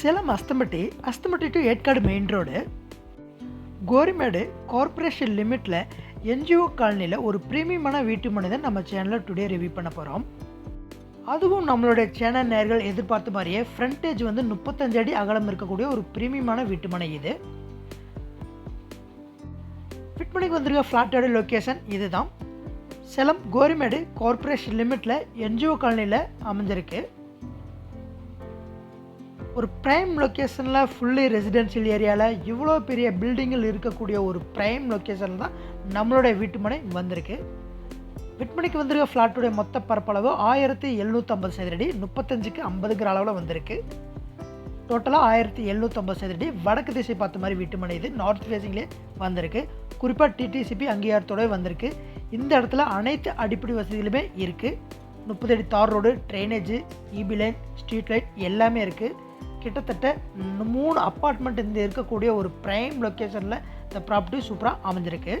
Salem Asthampatti Asthampatti to Yercaud main road Gorimedu corporation லிமிட்டில் NGO காலனியில் ஒரு பிரீமியமான வீட்டு மனை தான் நம்ம சேனலில் டுடே ரிவ்யூ பண்ண போகிறோம் அதுவும் நம்மளுடைய சேனல் நேர்கள் எதிர்பார்த்த மாதிரியே ஃப்ரண்டேஜ் வந்து முப்பத்தஞ்சு அடி அகலம் இருக்கக்கூடிய ஒரு பிரீமியமான வீட்டு மனை இது. ஃபிட்மணிக்கு வந்திருக்க ஃப்ளாட்டோட லொக்கேஷன் இதுதான். சேலம் கோரிமேடு கார்பரேஷன் லிமிட்டில் என்ஜிஓ காலனியில் அமைஞ்சிருக்கு. ஒரு ப்ரைம் லொக்கேஷனில் ஃபுல்லி ரெசிடென்ஷியல் ஏரியாவில் இவ்வளோ பெரிய பில்டிங்கில் இருக்கக்கூடிய ஒரு ப்ரைம் லொக்கேஷனில் தான் நம்மளுடைய வீட்டுமனை வந்திருக்கு. விற்பனைக்கு வந்திருக்க ஃப்ளாட்டுடைய மொத்த பரப்பளவு ஆயிரத்தி எழுநூற்றம்பது சதுரடி முப்பத்தஞ்சுக்கு ஐம்பதுங்கிற அளவில் வந்திருக்கு. டோட்டலாக ஆயிரத்தி எழுநூற்றம்பது சதுரடி வடக்கு திசை பார்த்த மாதிரி வீட்டுமனை இது. நார்த் ஃபேஸிங்லேயே வந்திருக்கு. குறிப்பாக டிடிசிபி அங்கீகாரத்தோடவே வந்திருக்கு. இந்த இடத்துல அனைத்து அடிப்படை வசதிகளுமே இருக்குது முப்பது அடி தார் road drainage EB line street light எல்லாமே இருக்குது கிட்டத்தட்ட மூணு அப்பார்ட்மெண்ட் இந்த இருக்கக்கூடிய ஒரு ப்ரைம் லொக்கேஷனில் இந்த ப்ராப்பர்ட்டி சூப்பராக அமைஞ்சிருக்கு.